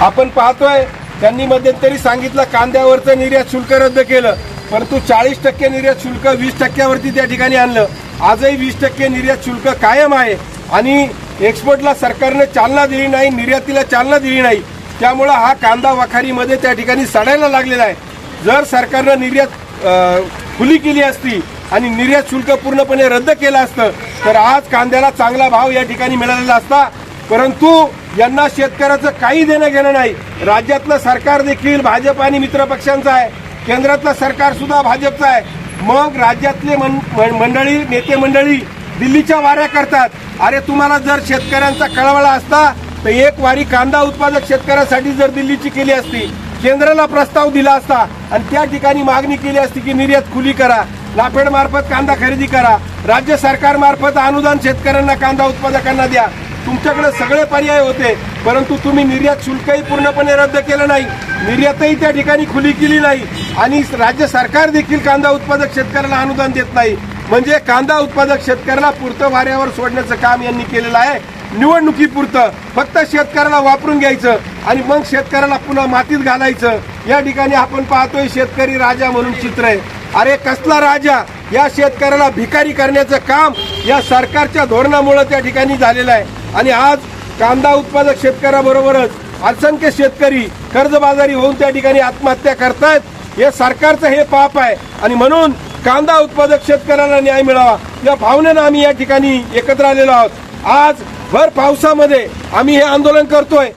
आपण पाहतोय त्यांनी मध्यंतरी सांगितलं कांद्यावरचं निर्यात शुल्क रद्द केलं परंतु चाळीस टक्के निर्यात शुल्क वीस टक्क्यावरती त्या ठिकाणी आणलं. आजही वीस टक्के निर्यात शुल्क कायम आहे आणि एक्सपोर्टला सरकारने चालना दिली नाही निर्यातीला चालना दिली नाही. त्यामुळं हा कांदा वखारीमध्ये त्या ठिकाणी सडायला लागलेला आहे. जर सरकारनं निर्यात खुली केली असती आणि निर्यात शुल्क पूर्णपणे रद्द केलं असतं तर आज कांद्याला चांगला भाव या ठिकाणी मिळालेला असता. परंतु यांना शेतकऱ्याचं काही देणं घेणं नाही. राज्यातलं सरकार देखील भाजप आणि मित्र पक्षांचं आहे. केंद्रातलं सरकार सुद्धा भाजपचं आहे. मग राज्यातले मन- मंडळी नेते मंडळी दिल्लीच्या वाऱ्या करतात. अरे तुम्हाला जर शेतकऱ्यांचा कळवळा असता तर एक वारी कांदा उत्पादक शेतकऱ्यासाठी जर दिल्लीची केली असती केंद्राला प्रस्ताव दिला असता आणि त्या ठिकाणी मागणी केली असती की निर्यात खुली करा नाफेड मार्फत कांदा खरेदी करा राज्य सरकार मार्फत अनुदान शेतकऱ्यांना कांदा उत्पादकांना द्या तुमच्याकडे सगळे पर्याय होते परंतु तुम्ही निर्यात शुल्कही पूर्णपणे रद्द केलं नाही. निर्यातही त्या ठिकाणी खुली केली नाही. आणि राज्य सरकार देखील कांदा उत्पादक शेतकऱ्याला अनुदान देत नाही. म्हणजे कांदा उत्पादक शेतकऱ्याला पुरतं वाऱ्यावर सोडण्याचं काम यांनी केलेलं आहे. निवडणुकीपुरतं. फक्त शेतकऱ्याला वापरून घ्यायचं आणि मग शेतकऱ्याला पुन्हा मातीत घालायचं. या ठिकाणी आपण पाहतोय शेतकरी राजा म्हणून चित्र आहे. अरे कसला राजा? या शेतकऱ्याला भिकारी करण्याचं काम या सरकारच्या धोरणामुळे त्या ठिकाणी झालेलं आहे. आणि आज कांदा उत्पादक शेतकऱ्याबरोबरच असंख्य शेतकरी कर्जबाजारी होऊन त्या ठिकाणी आत्महत्या करतायत. हे सरकारचं हे पाप आहे. आणि म्हणून कांदा उत्पादक शेतकऱ्याला न्याय मिळावा. या भावनेनं आम्ही या ठिकाणी एकत्र आलेलो आहोत. आज भर पावसामध्ये आम्ही हे आंदोलन करतोय.